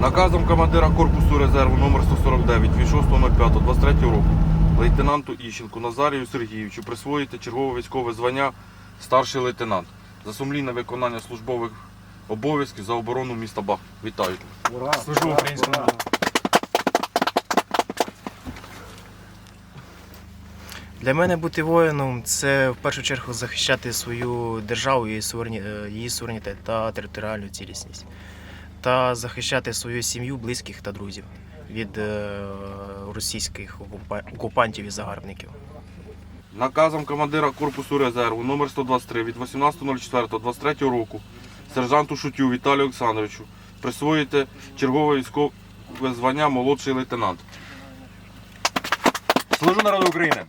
Наказом командира корпусу резерву номер 149 від 6.05.23 року лейтенанту Іщенку Назарію Сергійовичу присвоїти чергове військове звання старший лейтенант за сумлінне виконання службових обов'язків за оборону міста Бах. Вітаю. Служу українському народу. Для мене бути воїном це в першу чергу захищати свою державу, її, е, її суверенітет та територіальну цілісність, та захищати свою сім'ю, близьких та друзів від е, російських окупантів і загарбників. Наказом командира корпусу резерву номер 123 від 18.04.23 року сержанту Шутю Віталію Олександровичу присвоїти чергове військове звання молодший лейтенант. Служу народу України.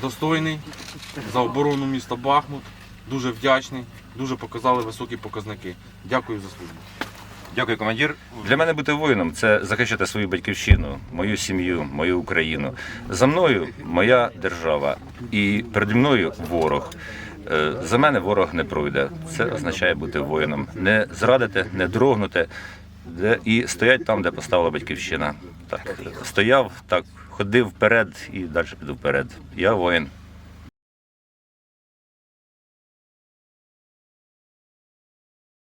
Достойний за оборону міста Бахмут. Дуже вдячний, дуже показали високі показники. Дякую за службу. Дякую, командир. Для мене бути воїном це захищати свою батьківщину, мою сім'ю, мою Україну. За мною моя держава, і переді мною ворог. Е, За мене ворог не пройде. Це означає бути воїном. Не зрадити, не дрогнути, де і стоять там, де поставила батьківщина. Так стояв, так ходив вперед і далі піду вперед. Я воїн.